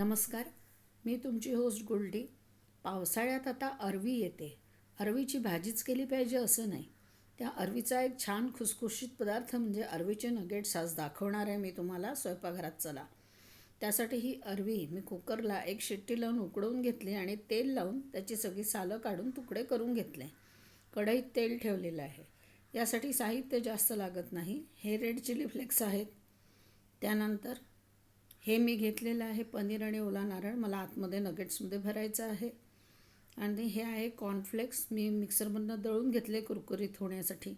नमस्कार मी तुमची होस्ट गोल्डी पावसाळ्यात आता अरवी येते. अरवीची भाजीच केली पाहिजे असं नाही. त्या अरवीचा एक छान खुसखुशीत पदार्थ म्हणजे अरवीचे नगेट्स आज दाखवणार आहे मी तुम्हाला स्वयंपाकघरात चला. त्यासाठी ही अरवी मी कुकरला एक शिट्टी लावून उकडवून घेतली आणि तेल लावून त्याची सगळी सालं काढून तुकडे करून घेतले. कढईत तेल ठेवलेलं आहे. यासाठी साहित्य जास्त लागत नाही. हे रेड चिली फ्लेक्स आहेत. त्यानंतर हे मी घेतलेलं आहे पनीर आणि ओला नारळ. मला आतमध्ये नगेट्समध्ये भरायचं आहे. आणि हे आहे कॉर्नफ्लेक्स मी मिक्सरमधनं दळून घेतले कुरकुरीत होण्यासाठी.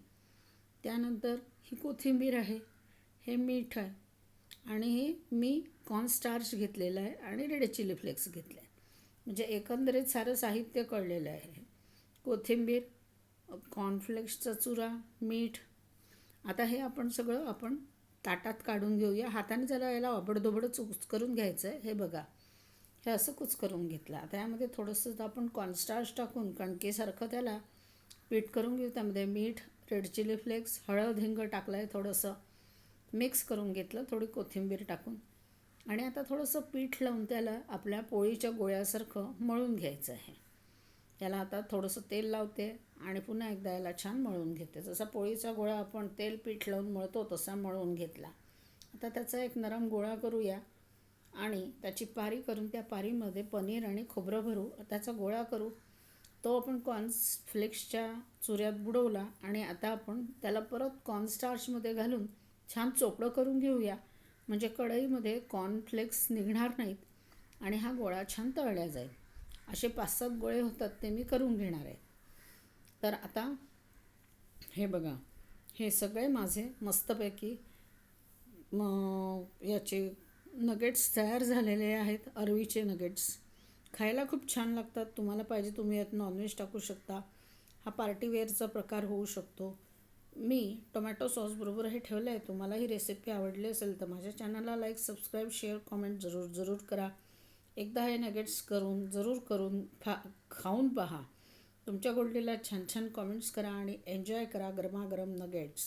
त्यानंतर ही कोथिंबीर आहे. हे मीठ आहे. आणि हे मी कॉर्नस्टार्च घेतलेलं आहे आणि रेड चिली फ्लेक्स घेतले म्हणजे एकंदरीत सारं साहित्य कळलेलं आहे कोथिंबीर कॉर्नफ्लेक्सचा चुरा मीठ. आता हे आपण सगळं आपण ताटात काढून घेऊया. हाताने जरा याला ओबडधोबड कुच करून घ्यायचं आहे हे बघा. हे असं कुच करून घेतलं. आता यामध्ये थोडंसं आपण कॉर्नस्टार्च टाकून कणकेसारखं त्याला पीठ करून घेऊ. त्यामध्ये मीठ रेड चिली फ्लेक्स हळद हिंग टाकलं आहे थोडंसं. मिक्स करून घेतलं. थोडी कोथिंबीर टाकून. आणि आता थोडंसं पीठ लावून त्याला आपल्या पोळीच्या गोळ्यासारखं मळून घ्यायचं आहे. याला आता थोडंसं तेल लावते आणि पुन्हा एकदा याला छान मळून घेते. जसा पोळीचा गोळा आपण तेल पीठ लावून मळतो तसा मळून घेतला. आता त्याचा एक नरम गोळा करूया आणि त्याची पारी करून त्या पारीमध्ये पनीर आणि खोबरं भरू. त्याचा गोळा करू. तो आपण कॉर्न्स फ्लेक्सच्या चुऱ्यात बुडवला आणि आता आपण त्याला परत कॉर्नस्टार्चमध्ये घालून छान चोपडं करून घेऊया. म्हणजे कढईमध्ये कॉर्नफ्लेक्स निघणार नाहीत आणि हा गोळा छान तळला जाईल. असे पाच सात गोळे होतात ते मी करून घेणार आहे. तर आता हे बघा हे सगळे माझे मस्तपैकी म याचे नगेट्स तयार झालेले आहेत अरवीचे नगेट्स खायला खूप छान लागतात तुम्हाला पाहिजे तुम्ही यात नॉनव्हेज टाकू शकता. हा पार्टीवेअरचा प्रकार होऊ शकतो. मी टोमॅटो सॉसबरोबर हे ठेवलं आहे तुम्हाला ही रेसिपी आवडली असेल तर माझ्या चॅनलला लाईक सबस्क्राईब शेअर कॉमेंट जरूर जरूर करा. एकदा हे नगेट्स करून जरूर करून फा खाऊन पहा. तुमच्या गोल्डीला छान छान कॉमेंट्स करा आणि एन्जॉय करा गरमागरम नगेट्स